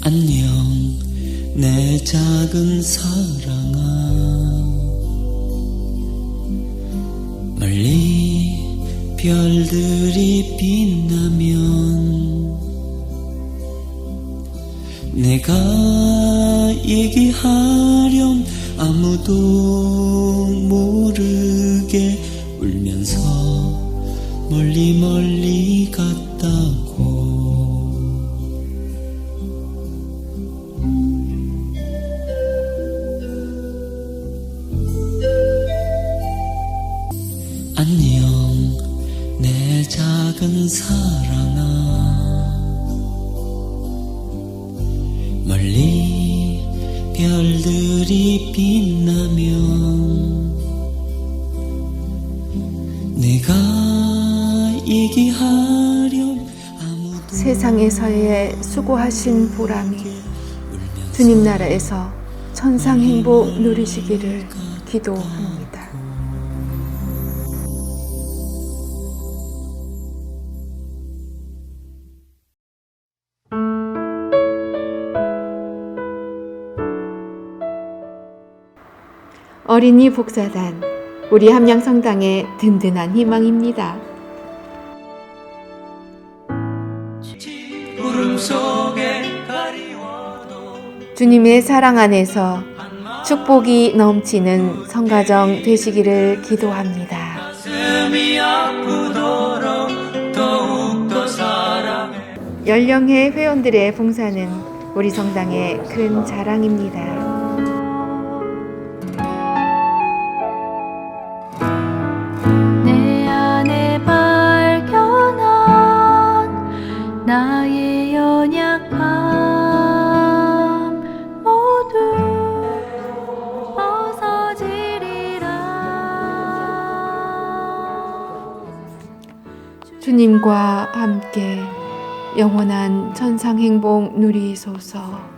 안녕 내 작은 사랑아. 멀리 별들이 빛나면 내가 얘기하렴 아무도 모르게 울면서 멀리 멀리 갔다고. 작은 사랑아 멀리 별들이 빛나면 내가 얘기하렴 세상에서의 수고하신 보람이 주님 나라에서 천상 행복 누리시기를 기도합니다. 어린이 복사단 우리 함양성당의 든든한 희망입니다. 주님의 사랑 안에서 축복이 넘치는 성가정 되시기를 기도합니다. 연령회 회원들의 봉사는 우리 성당의 큰 자랑입니다. 주님과 함께 영원한 천상 행복 누리소서.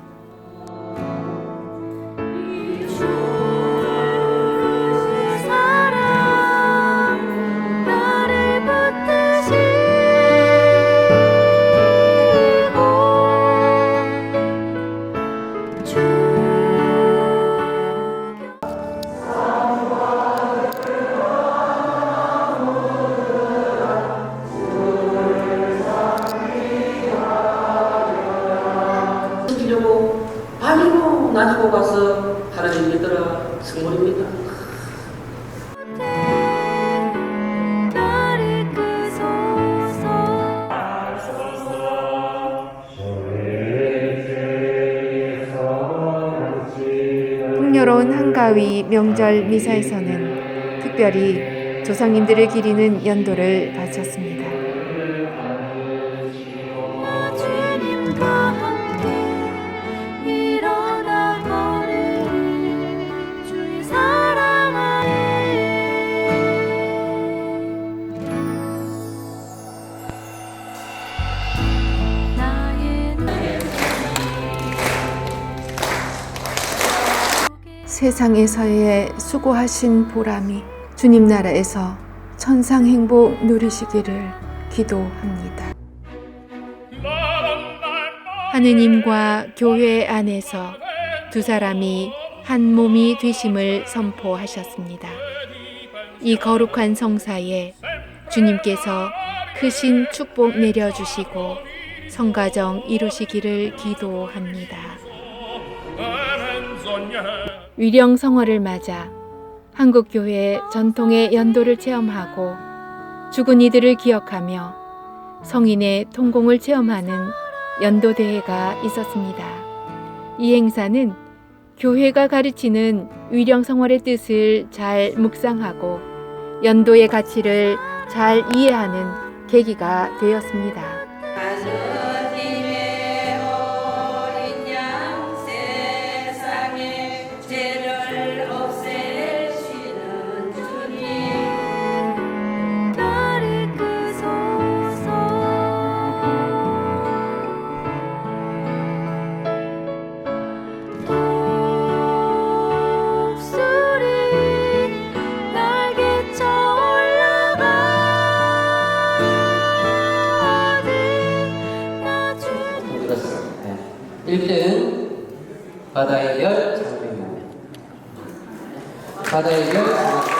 한가위 명절 미사에서는 특별히 조상님들을 기리는 연도를 바쳤습니다. 세상에서의 수고하신 보람이 주님 나라에서 천상 행복 누리시기를 기도합니다. 하느님과 교회 안에서 두 사람이 한 몸이 되심을 선포하셨습니다. 이 거룩한 성사에 주님께서 크신 축복 내려주시고 성가정 이루시기를 기도합니다. 위령 성월을 맞아 한국 교회 전통의 연도를 체험하고 죽은 이들을 기억하며 성인의 통공을 체험하는 연도 대회가 있었습니다. 이 행사는 교회가 가르치는 위령 성월의 뜻을 잘 묵상하고 연도의 가치를 잘 이해하는 계기가 되었습니다. 1등 바다의 열 장르입니다. 바다의 열 장르.